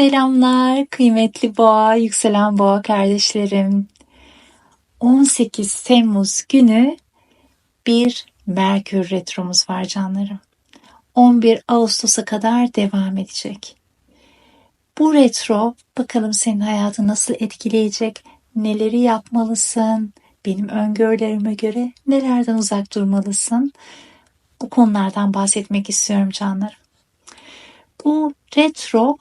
Selamlar kıymetli boğa, yükselen boğa kardeşlerim. 18 Temmuz günü bir Merkür retromuz var canlarım. 11 Ağustos'a kadar devam edecek. Bu retro bakalım senin hayatı nasıl etkileyecek, neleri yapmalısın, benim öngörülerime göre nelerden uzak durmalısın. Bu konulardan bahsetmek istiyorum canlarım. Bu retro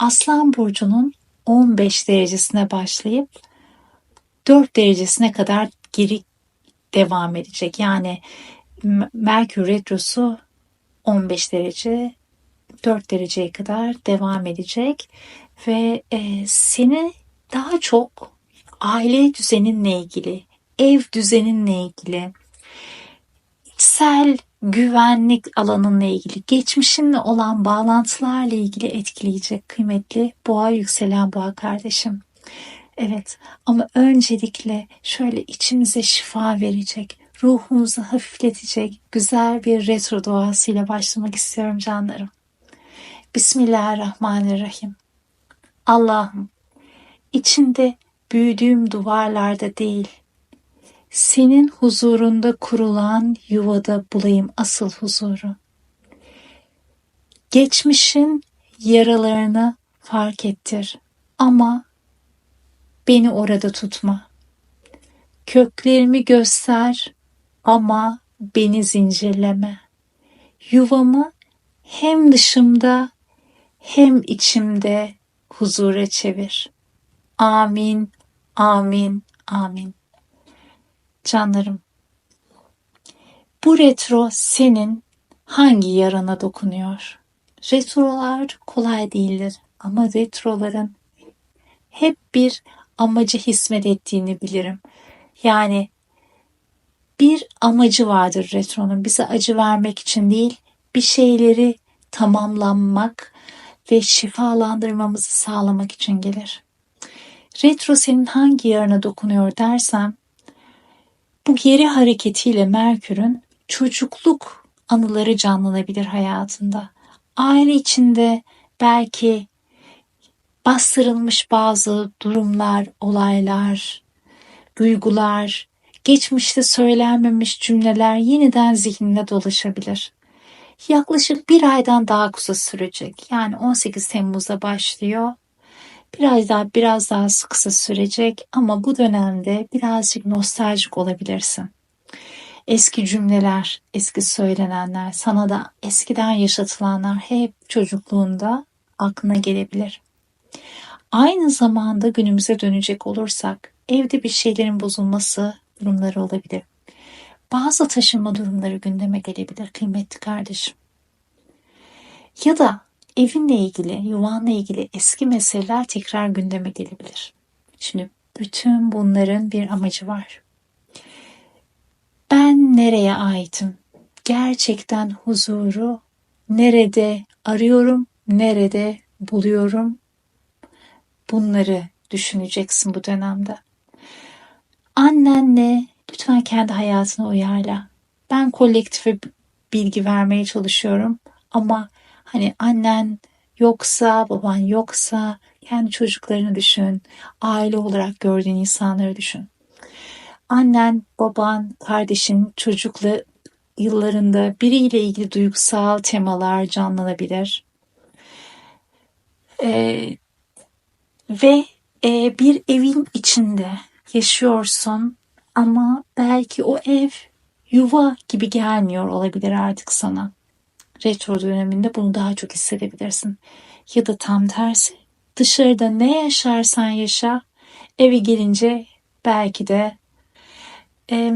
Aslan burcunun 15 derecesine başlayıp 4 derecesine kadar geri devam edecek. Yani Merkür retrosu 15 derece 4 dereceye kadar devam edecek ve e, seni daha çok aile düzeninle ilgili, ev düzeninle ilgili, içsel güvenlik alanınla ilgili, geçmişinle olan bağlantılarla ilgili etkileyecek kıymetli boğa yükselen boğa kardeşim. Evet ama öncelikle şöyle içimize şifa verecek, ruhumuzu hafifletecek güzel bir retro doğasıyla başlamak istiyorum canlarım. Bismillahirrahmanirrahim. Allah'ım içinde büyüdüğüm duvarlarda değil, senin huzurunda kurulan yuvada bulayım asıl huzuru. Geçmişin yaralarını fark ettir ama beni orada tutma. Köklerimi göster ama beni zincirleme. Yuvamı hem dışımda hem içimde huzura çevir. Amin, amin, amin. Canlarım, bu retro senin hangi yarana dokunuyor? Retrolar kolay değildir ama retroların hep bir amacı hizmet ettiğini bilirim. Yani bir amacı vardır retronun. Bize acı vermek için değil, bir şeyleri tamamlanmak ve şifalandırmamızı sağlamak için gelir. Retro senin hangi yarına dokunuyor dersem bu geri hareketiyle Merkür'ün çocukluk anıları canlanabilir hayatında. Aile içinde belki bastırılmış bazı durumlar, olaylar, duygular, geçmişte söylenmemiş cümleler yeniden zihninde dolaşabilir. Yaklaşık bir aydan daha kısa sürecek. Yani 18 Temmuz'da başlıyor Biraz daha biraz daha kısa sürecek ama bu dönemde birazcık nostaljik olabilirsin. Eski cümleler, eski söylenenler, sana da eskiden yaşatılanlar hep çocukluğunda aklına gelebilir. Aynı zamanda günümüze dönecek olursak evde bir şeylerin bozulması durumları olabilir. Bazı taşınma durumları gündeme gelebilir kıymetli kardeşim. Ya da evinle ilgili, yuvanla ilgili eski meseleler tekrar gündeme gelebilir. Şimdi bütün bunların bir amacı var. Ben nereye aitim? Gerçekten huzuru nerede arıyorum, nerede buluyorum? Bunları düşüneceksin bu dönemde. Annenle lütfen kendi hayatına uyarla. Ben kolektife bilgi vermeye çalışıyorum ama Hani annen yoksa, baban yoksa kendi çocuklarını düşün. Aile olarak gördüğün insanları düşün. Annen, baban, kardeşin çocuklu yıllarında biriyle ilgili duygusal temalar canlanabilir. Ee, ve e, bir evin içinde yaşıyorsun ama belki o ev yuva gibi gelmiyor olabilir artık sana retro döneminde bunu daha çok hissedebilirsin. Ya da tam tersi. Dışarıda ne yaşarsan yaşa eve gelince belki de e,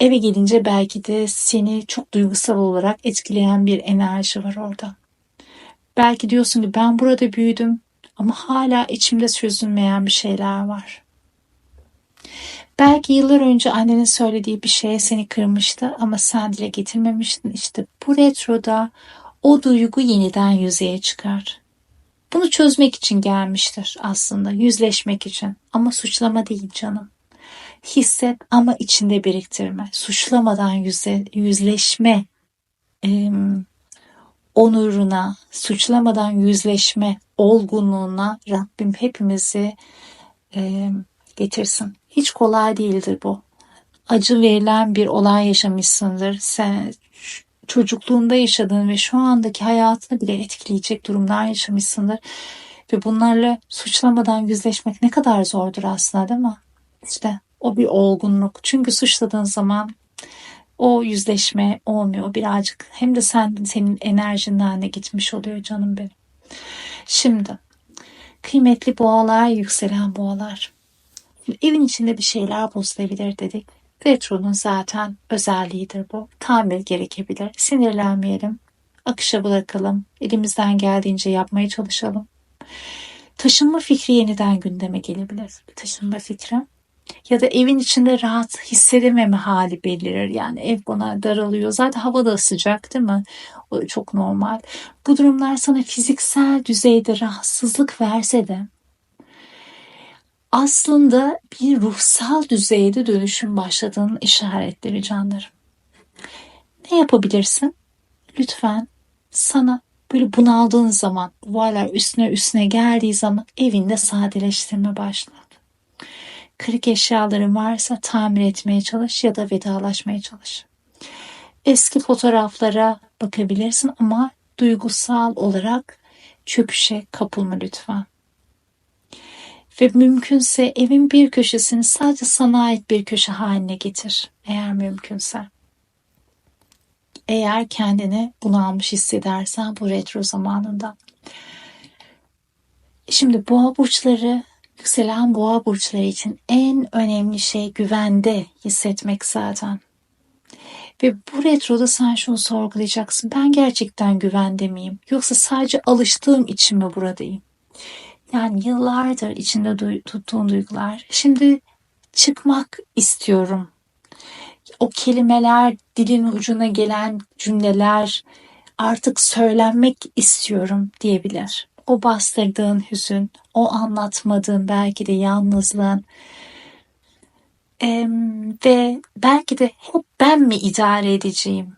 eve gelince belki de seni çok duygusal olarak etkileyen bir enerji var orada. Belki diyorsun ki ben burada büyüdüm ama hala içimde çözülmeyen bir şeyler var. Belki yıllar önce annenin söylediği bir şeye seni kırmıştı ama sen dile getirmemiştin. İşte bu retroda o duygu yeniden yüzeye çıkar. Bunu çözmek için gelmiştir aslında, yüzleşmek için ama suçlama değil canım. Hisset ama içinde biriktirme. Suçlamadan yüze, yüzleşme. Ee, onuruna, suçlamadan yüzleşme olgunluğuna Rabbim hepimizi e, getirsin. Hiç kolay değildir bu. Acı verilen bir olay yaşamışsındır. Sen çocukluğunda yaşadığın ve şu andaki hayatını bile etkileyecek durumlar yaşamışsındır. Ve bunlarla suçlamadan yüzleşmek ne kadar zordur aslında değil mi? İşte o bir olgunluk. Çünkü suçladığın zaman o yüzleşme olmuyor birazcık. Hem de sen senin enerjinden de gitmiş oluyor canım benim. Şimdi kıymetli boğalar, yükselen boğalar. Evin içinde bir şeyler bozulabilir dedik. Retronun zaten özelliğidir bu. Tamir gerekebilir. Sinirlenmeyelim. Akışa bırakalım. Elimizden geldiğince yapmaya çalışalım. Taşınma fikri yeniden gündeme gelebilir. Taşınma fikri ya da evin içinde rahat hissedememe hali belirir. Yani ev bana daralıyor. Zaten hava da sıcak değil mi? O çok normal. Bu durumlar sana fiziksel düzeyde rahatsızlık verse de aslında bir ruhsal düzeyde dönüşüm başladığının işaretleri canlarım. Ne yapabilirsin? Lütfen sana böyle bunaldığın zaman, duvarlar üstüne üstüne geldiği zaman evinde sadeleştirme başla. Kırık eşyaların varsa tamir etmeye çalış ya da vedalaşmaya çalış. Eski fotoğraflara bakabilirsin ama duygusal olarak çöküşe kapılma lütfen. Ve mümkünse evin bir köşesini sadece sana ait bir köşe haline getir eğer mümkünse. Eğer kendini bunalmış hissedersen bu retro zamanında. Şimdi boğa burçları Yükselen boğa burçları için en önemli şey güvende hissetmek zaten. Ve bu retroda sen şunu sorgulayacaksın. Ben gerçekten güvende miyim? Yoksa sadece alıştığım için mi buradayım? Yani yıllardır içinde du- tuttuğum duygular. Şimdi çıkmak istiyorum. O kelimeler, dilin ucuna gelen cümleler artık söylenmek istiyorum diyebilir o bastırdığın hüzün, o anlatmadığın belki de yalnızlığın ee, ve belki de hep ben mi idare edeceğim?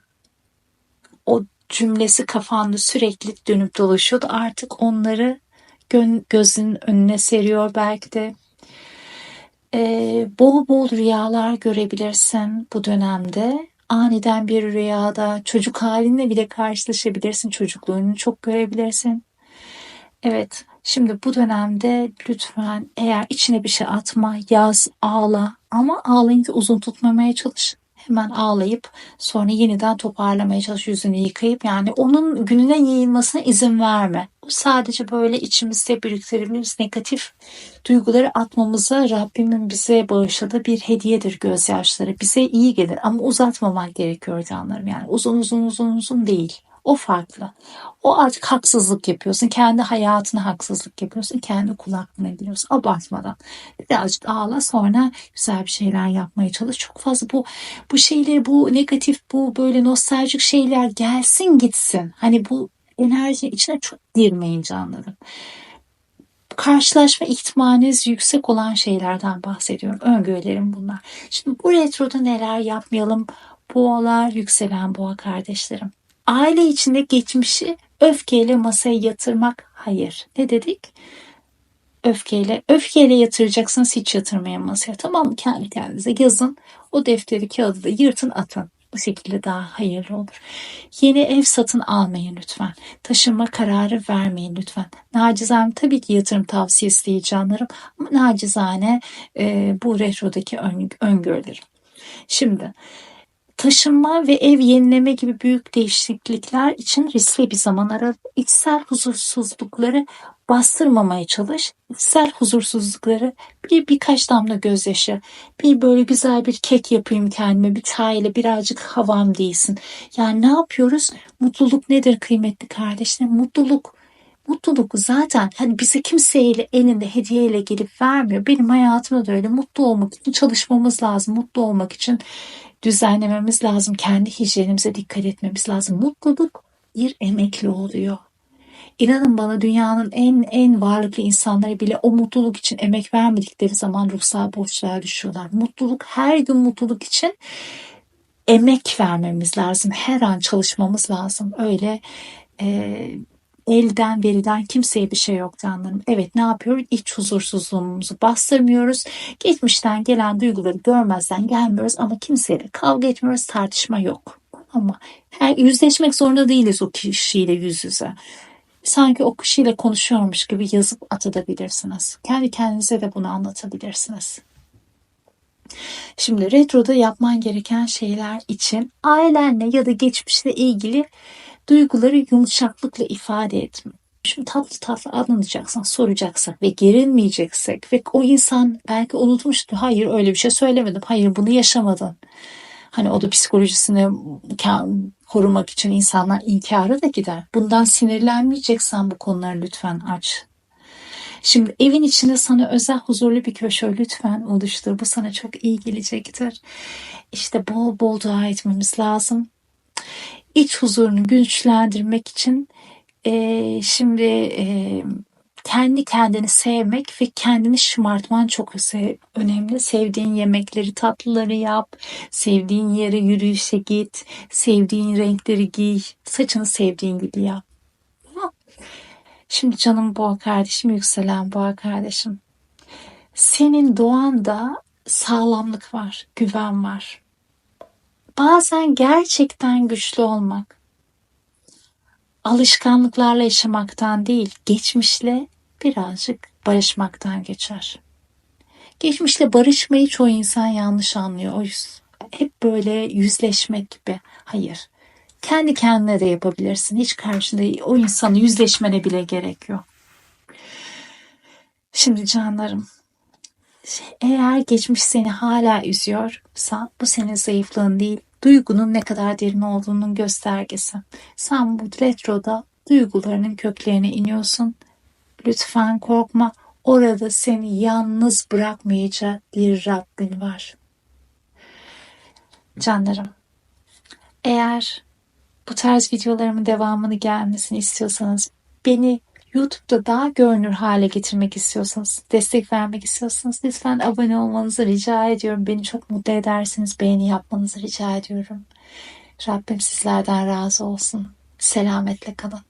O cümlesi kafanda sürekli dönüp dolaşıyordu. Artık onları gö- gözün önüne seriyor belki de. Ee, bol bol rüyalar görebilirsin bu dönemde. Aniden bir rüyada çocuk halinle bile karşılaşabilirsin. Çocukluğunu çok görebilirsin. Evet, şimdi bu dönemde lütfen eğer içine bir şey atma, yaz, ağla ama ağlayınca uzun tutmamaya çalış. Hemen ağlayıp sonra yeniden toparlamaya çalış yüzünü yıkayıp yani onun gününe yayılmasına izin verme. Sadece böyle içimizde biriktirdiğimiz negatif duyguları atmamıza Rabbimin bize bağışladığı bir hediyedir gözyaşları. Bize iyi gelir ama uzatmamak gerekiyor canlarım yani uzun uzun uzun uzun değil. O farklı. O artık haksızlık yapıyorsun. Kendi hayatına haksızlık yapıyorsun. Kendi kulaklığına giriyorsun. Abartmadan. Birazcık ağla sonra güzel bir şeyler yapmaya çalış. Çok fazla bu bu şeyleri bu negatif bu böyle nostaljik şeyler gelsin gitsin. Hani bu enerji içine çok girmeyin canlarım karşılaşma ihtimaliniz yüksek olan şeylerden bahsediyorum. Öngörülerim bunlar. Şimdi bu retroda neler yapmayalım? Boğalar, yükselen boğa kardeşlerim. Aile içinde geçmişi öfkeyle masaya yatırmak hayır. Ne dedik? Öfkeyle. Öfkeyle yatıracaksınız hiç yatırmaya masaya. Tamam mı? Kendi kendinize yazın. O defteri kağıdı da yırtın atın. Bu şekilde daha hayırlı olur. Yeni ev satın almayın lütfen. Taşınma kararı vermeyin lütfen. Nacizane tabii ki yatırım tavsiyesi değil canlarım. Ama nacizane e, bu retrodaki ön, öngörülerim. Şimdi taşınma ve ev yenileme gibi büyük değişiklikler için riskli bir zaman aralığı içsel huzursuzlukları bastırmamaya çalış. İçsel huzursuzlukları bir birkaç damla gözyaşı, bir böyle güzel bir kek yapayım kendime, bir çayla birazcık havam değilsin. Yani ne yapıyoruz? Mutluluk nedir kıymetli kardeşlerim? Mutluluk Mutluluk zaten hani bize kimseyle elinde hediyeyle gelip vermiyor. Benim hayatımda da öyle mutlu olmak için çalışmamız lazım. Mutlu olmak için düzenlememiz lazım. Kendi hijyenimize dikkat etmemiz lazım. Mutluluk bir emekli oluyor. İnanın bana dünyanın en en varlıklı insanları bile o mutluluk için emek vermedikleri zaman ruhsal borçlara düşüyorlar. Mutluluk her gün mutluluk için emek vermemiz lazım. Her an çalışmamız lazım. Öyle e, elden verilen kimseye bir şey yok canlarım. Evet ne yapıyoruz? İç huzursuzluğumuzu bastırmıyoruz. Geçmişten gelen duyguları görmezden gelmiyoruz ama kimseyle kavga etmiyoruz, tartışma yok. Ama her, yüzleşmek zorunda değiliz o kişiyle yüz yüze. Sanki o kişiyle konuşuyormuş gibi yazıp atabilirsiniz. Kendi kendinize de bunu anlatabilirsiniz. Şimdi retroda yapman gereken şeyler için ailenle ya da geçmişle ilgili duyguları yumuşaklıkla ifade etme. Şimdi tatlı tatlı anlatacaksan, soracaksak ve gerilmeyeceksek ve o insan belki unutmuştu. Hayır öyle bir şey söylemedim. Hayır bunu yaşamadın. Hani o da psikolojisini korumak için insanlar inkara da gider. Bundan sinirlenmeyeceksen bu konuları lütfen aç. Şimdi evin içinde sana özel huzurlu bir köşe lütfen oluştur. Bu sana çok iyi gelecektir. İşte bol bol dua etmemiz lazım. İç huzurunu güçlendirmek için e, şimdi e, kendi kendini sevmek ve kendini şımartman çok önemli. Sevdiğin yemekleri, tatlıları yap. Sevdiğin yere yürüyüşe git. Sevdiğin renkleri giy. Saçını sevdiğin gibi yap. Şimdi canım boğa kardeşim, yükselen boğa kardeşim. Senin doğanda sağlamlık var, güven var. Bazen gerçekten güçlü olmak, alışkanlıklarla yaşamaktan değil, geçmişle birazcık barışmaktan geçer. Geçmişle barışmayı çoğu insan yanlış anlıyor. O hep böyle yüzleşmek gibi. Hayır. Kendi kendine de yapabilirsin. Hiç karşında o insanı yüzleşmene bile gerek yok. Şimdi canlarım eğer geçmiş seni hala üzüyorsa bu senin zayıflığın değil, duygunun ne kadar derin olduğunun göstergesi. Sen bu retroda duygularının köklerine iniyorsun. Lütfen korkma. Orada seni yalnız bırakmayacak bir Rabbin var. Canlarım, eğer bu tarz videolarımın devamını gelmesini istiyorsanız, beni YouTube'da daha görünür hale getirmek istiyorsanız, destek vermek istiyorsanız lütfen abone olmanızı rica ediyorum. Beni çok mutlu edersiniz. Beğeni yapmanızı rica ediyorum. Rabbim sizlerden razı olsun. Selametle kalın.